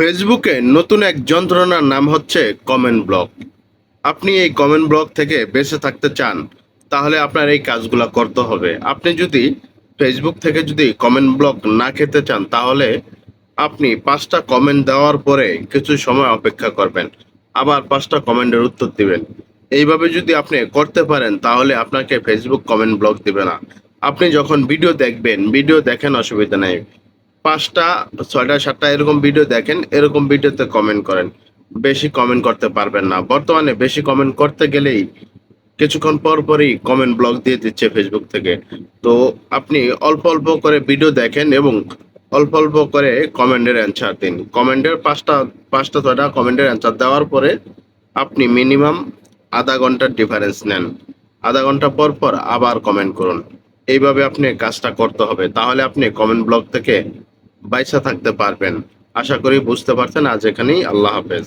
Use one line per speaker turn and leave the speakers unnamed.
ফেসবুকে নতুন এক যন্ত্রণার নাম হচ্ছে কমেন্ট ব্লক আপনি এই কমেন্ট ব্লক থেকে বেঁচে থাকতে চান, তাহলে আপনার এই কাজগুলো করতে হবে। আপনি যদি ফেসবুক থেকে যদি কমেন্ট ব্লক না খেতে চান, তাহলে আপনি পাঁচটা কমেন্ট দেওয়ার পরে কিছু সময় অপেক্ষা করবেন। আবার পাঁচটা কমেন্টের উত্তর দিবেন। এইভাবে যদি আপনি করতে পারেন, তাহলে আপনাকে ফেসবুক কমেন্ট ব্লক দিবে না। আপনি যখন ভিডিও দেখবেন ভিডিও দেখেন অসুবিধা নেই। পাঁচটা, ছয়টা, সাতটা এরকম ভিডিও দেখেন, এরকম ভিডিওতে কমেন্ট করেন। বেশি কমেন্ট করতে পারবেন না। বর্তমানে বেশি কমেন্ট করতে গেলেই কিছুক্ষণ পর পরই কমেন্ট ব্লক দিয়ে দিচ্ছে ফেসবুক থেকে। তো আপনি অল্প অল্প করে ভিডিও দেখেন এবং অল্প অল্প করে কমেন্টের অ্যান্সার দিন। কমেন্টের পাঁচটা পাঁচটা, ছয়টা কমেন্টের অ্যান্সার দেওয়ার পরে আপনি মিনিমাম আধা ঘণ্টার ডিফারেন্স নেন। আধা ঘণ্টা পর পর আবার কমেন্ট করুন। এইভাবে আপনি কাজটা করতে হবে। তাহলে আপনি কমেন্ট ব্লক থেকে বাইসা থাকতে পারবেন। আশা করি বুঝতে পারছেন। আজ এখানেই আল্লাহ হাফেজ।